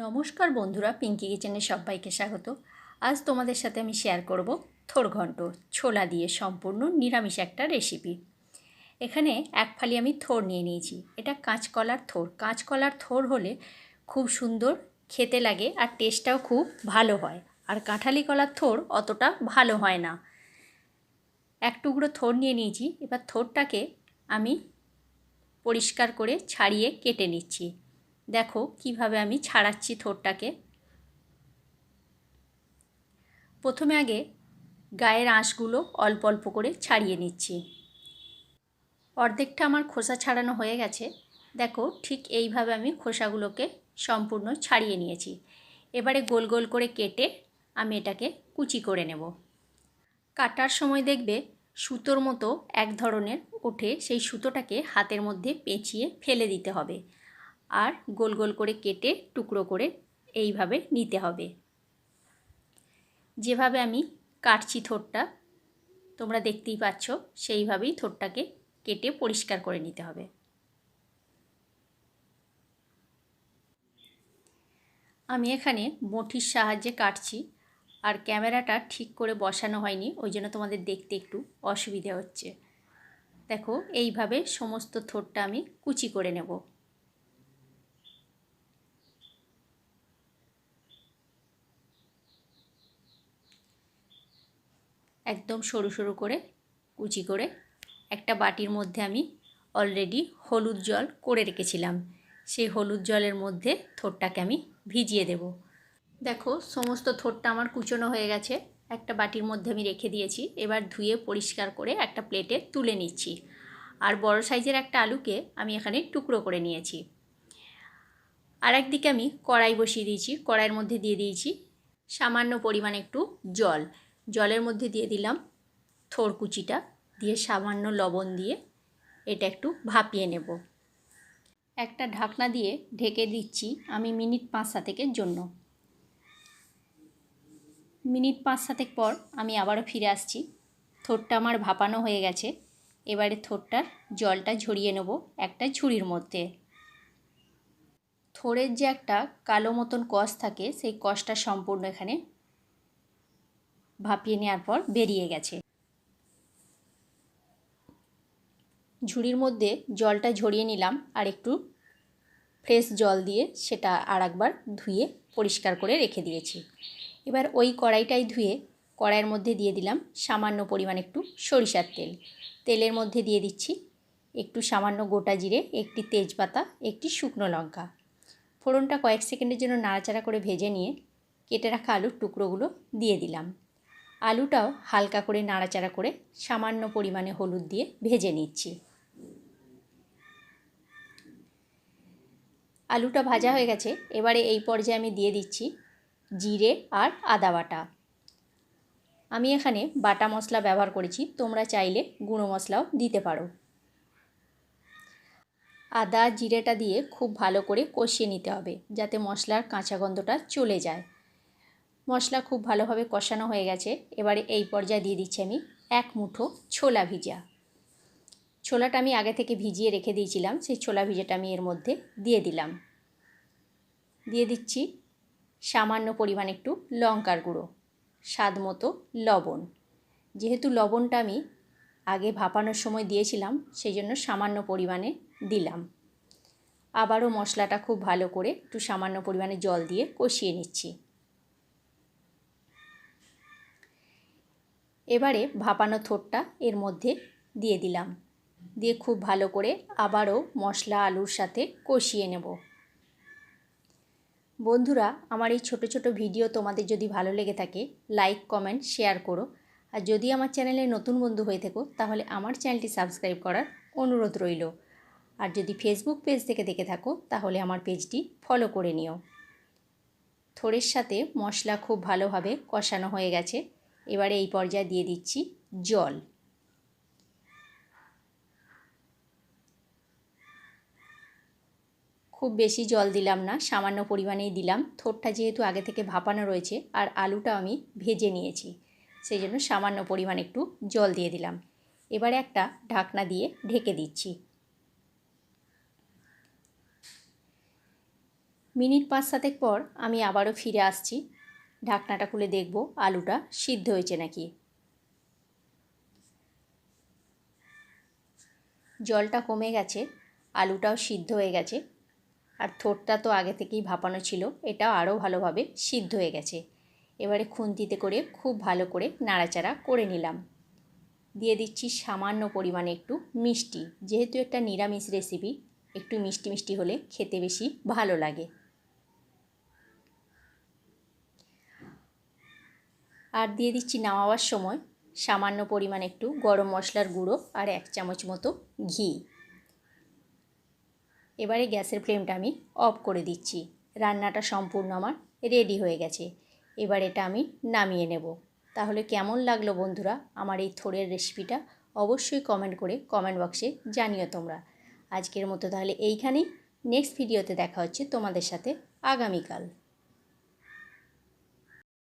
নমস্কার বন্ধুরা পিঙ্কি কিচেনে সবাইকে স্বাগত। আজ তোমাদের সাথে আমি শেয়ার করব থোর ঘন্ট, ছোলা দিয়ে সম্পূর্ণ নিরামিষ একটা রেসিপি এখানে এক ফালি আমি থোর নিয়ে নিয়েছি। এটা কাঁচকলার থোর। কাঁচকলার থোর হলে খুব সুন্দর খেতে লাগে আর টেস্টটাও খুব ভালো হয়। আর কাঁঠালি কলার থোর অতটা ভালো হয় না। এক টুকরো থোর নিয়ে নিয়েছি। এবার থোরটাকে আমি পরিষ্কার করে ছাড়িয়ে কেটে নিচ্ছি। দেখো কীভাবে আমি ছাড়াচ্ছি থোরটাকে প্রথমে আগে গায়ের আঁশগুলো অল্প অল্প করে ছাড়িয়ে নিচ্ছি। অর্ধেকটা আমার খোসা ছাড়ানো হয়ে গেছে। দেখো ঠিক এইভাবে আমি খোসাগুলোকে সম্পূর্ণ ছাড়িয়ে নিয়েছি। এবারে গোল গোল করে কেটে আমি এটাকে কুচি করে নেব। কাটার সময় দেখবে সুতোর মতো এক ধরনের ওঠে, সেই সুতোটাকে হাতের মধ্যে পেঁচিয়ে ফেলে দিতে হবে। আর গোল গোল করে কেটে টুকরো করে এইভাবে নিতে হবে। যেভাবে আমি কাটছি থোটটা তোমরা দেখতেই পাচ্ছ, সেইভাবেই থোটটাকে কেটে পরিষ্কার করে নিতে হবে। আমি এখানে বটির সাহায্যে কাটছি, আর ক্যামেরাটা ঠিক করে বসানো হয়নি, ওই জন্য তোমাদের দেখতে একটু অসুবিধা হচ্ছে। দেখো, এইভাবে সমস্ত থোটটা আমি কুচি করে নেব। একদম সরু সরু করে, কুচি করে একটা বাটির মধ্যে আমি অলরেডি হলুদ জল করে রেখেছিলাম। সেই হলুদ জলের মধ্যে থোরটাকে আমি ভিজিয়ে দেব। দেখো, সমস্ত থোরটা আমার কুচনো হয়ে গেছে। একটা বাটির মধ্যে আমি রেখে দিয়েছি। এবার ধুয়ে পরিষ্কার করে একটা প্লেটে তুলে নিচ্ছি। আর বড় সাইজের একটা আলুকে আমি এখানে টুকরো করে নিয়েছি। আর একদিকে আমি কড়াই বসিয়ে দিয়েছি। কড়াইয়ের মধ্যে দিয়ে দিয়েছি সামান্য পরিমাণ একটু জল। জলের মধ্যে দিয়ে দিলাম থোর কুচিটা, দিয়ে সামান্য লবণ দিয়ে এটা একটু ভাপিয়ে নেব। একটা ঢাকনা দিয়ে ঢেকে দিচ্ছি আমি মিনিট পাঁচ সাতেকের জন্য। মিনিট পাঁচ সাতেক পর আমি আবারও ফিরে আসছি। থোরটা আমার ভাপানো হয়ে গেছে। এবারে থোরটার জলটা ঝরিয়ে নেব একটা ঝুড়ির মধ্যে। থোরের যে একটা কালো মতন কষ থাকে, সেই কষটা সম্পূর্ণ এখানে ভাপিয়ে নেওয়ার পর বেরিয়ে গেছে। ঝুড়ির মধ্যে জলটা ঝরিয়ে নিলাম আর একটু ফ্রেশ জল দিয়ে সেটা আর একবার ধুয়ে পরিষ্কার করে রেখে দিয়েছি। এবার ওই কড়াইটাই ধুয়ে কড়াইয়ের মধ্যে দিয়ে দিলাম সামান্য পরিমাণ একটু সরিষার তেল। তেলের মধ্যে দিয়ে দিচ্ছি একটু সামান্য গোটা জিরে, একটি তেজপাতা, একটি শুকনো লঙ্কা। ফোড়নটা কয়েক সেকেন্ডের জন্য নাড়াচাড়া করে ভেজে নিয়ে কেটে রাখা আলুর টুকরোগুলো দিয়ে দিলাম। আলুটাও হালকা করে নাড়াচাড়া করে সামান্য পরিমাণে হলুদ দিয়ে ভেজে নিচ্ছি। আলুটা ভাজা হয়ে গেছে, এবারে এই পর্যায়ে আমি দিয়ে দিচ্ছি জিরে আর আদা বাটা। আমি এখানে বাটা মশলা ব্যবহার করেছি, তোমরা চাইলে গুঁড়ো মশলাও দিতে পারো। আদা জিরেটা দিয়ে খুব ভালো করে কষিয়ে নিতে হবে, যাতে মশলার কাঁচা গন্ধটা চলে যায়। মশলা খুব ভালোভাবে কষানো হয়ে গেছে। এবারে এই পর্যায়ে দিয়ে দিচ্ছি আমি এক মুঠো ছোলা ভিজা। ছোলাটা আমি আগে থেকে ভিজিয়ে রেখে দিয়েছিলাম, সেই ছোলা ভিজাটা আমি এর মধ্যে দিয়ে দিলাম। দিয়ে দিচ্ছি সামান্য পরিমাণ একটু লঙ্কার গুঁড়ো, স্বাদ মতো লবণ। যেহেতু লবণটা আমি আগে ভাপানোর সময় দিয়েছিলাম, সেই জন্য সামান্য পরিমাণে দিলাম। আবারও মশলাটা খুব ভালো করে একটু সামান্য পরিমাণে জল দিয়ে কষিয়ে নিচ্ছি। এবারে ভাপানো থোরটা এর মধ্যে দিয়ে দিলাম। দিয়ে খুব ভালো করে আবারও মশলা আলুর সাথে কষিয়ে নেব। বন্ধুরা, আমার এই ছোট ছোট ভিডিও তোমাদের যদি ভালো লেগে থাকে লাইক কমেন্ট শেয়ার করো। আর যদি আমার চ্যানেলে নতুন বন্ধু হয়ে থাকো, তাহলে আমার চ্যানেলটি সাবস্ক্রাইব করার অনুরোধ রইল। আর যদি ফেসবুক পেজ থেকে দেখে থাকো, তাহলে আমার পেজটি ফলো করে নিও। থোড়ের সাথে মশলা খুব ভালোভাবে কষানো হয়ে গেছে। এবারে এই পর্যায়ে দিয়ে দিচ্ছি জল। খুব বেশি জল দিলাম না, সামান্য পরিমাণেই দিলাম। থোরটা যেহেতু আগে থেকে ভাপানো রয়েছে, আর আলুটা আমি ভেজে নিয়েছি, সেই জন্য সামান্য পরিমাণ একটু জল দিয়ে দিলাম। এবারে একটা ঢাকনা দিয়ে ঢেকে দিচ্ছি। মিনিট পাঁচ সাতেক পর আমি আবারও ফিরে আসছি। ঢাকনাটা খুলে দেখব, আলুটা সিদ্ধ হয়েছে নাকি। জলটা কমে গেছে, আলুটাও সিদ্ধ হয়ে গেছে, আর থোটটা তো আগে থেকেই ভাপানো ছিল এটাও আরও ভালোভাবে সিদ্ধ হয়ে গেছে। এবারে খুন্তিতে করে খুব ভালো করে নাড়াচাড়া করে নিলাম। দিয়ে দিচ্ছি সামান্য পরিমাণে একটু মিষ্টি, যেহেতু একটা নিরামিষ রেসিপি একটু মিষ্টি মিষ্টি হলে খেতে বেশি ভালো লাগে। আর দিয়ে দিচ্ছি নামাবার সময় সামান্য পরিমাণ একটু গরম মশলার গুঁড়ো আর এক চামচ মতো ঘি। এবারে গ্যাসের ফ্লেমটা আমি অফ করে দিচ্ছি। রান্নাটা সম্পূর্ণ আমার রেডি হয়ে গেছে। এবার এটা আমি নামিয়ে নেব। তাহলে কেমন লাগল বন্ধুরা আমার এই থোড়ের রেসিপিটা অবশ্যই কমেন্ট করে কমেন্ট বক্সে জানিও তোমরা। আজকের মতো তাহলে এইখানেই। নেক্সট ভিডিওতে দেখা হচ্ছে তোমাদের সাথে আগামীকাল।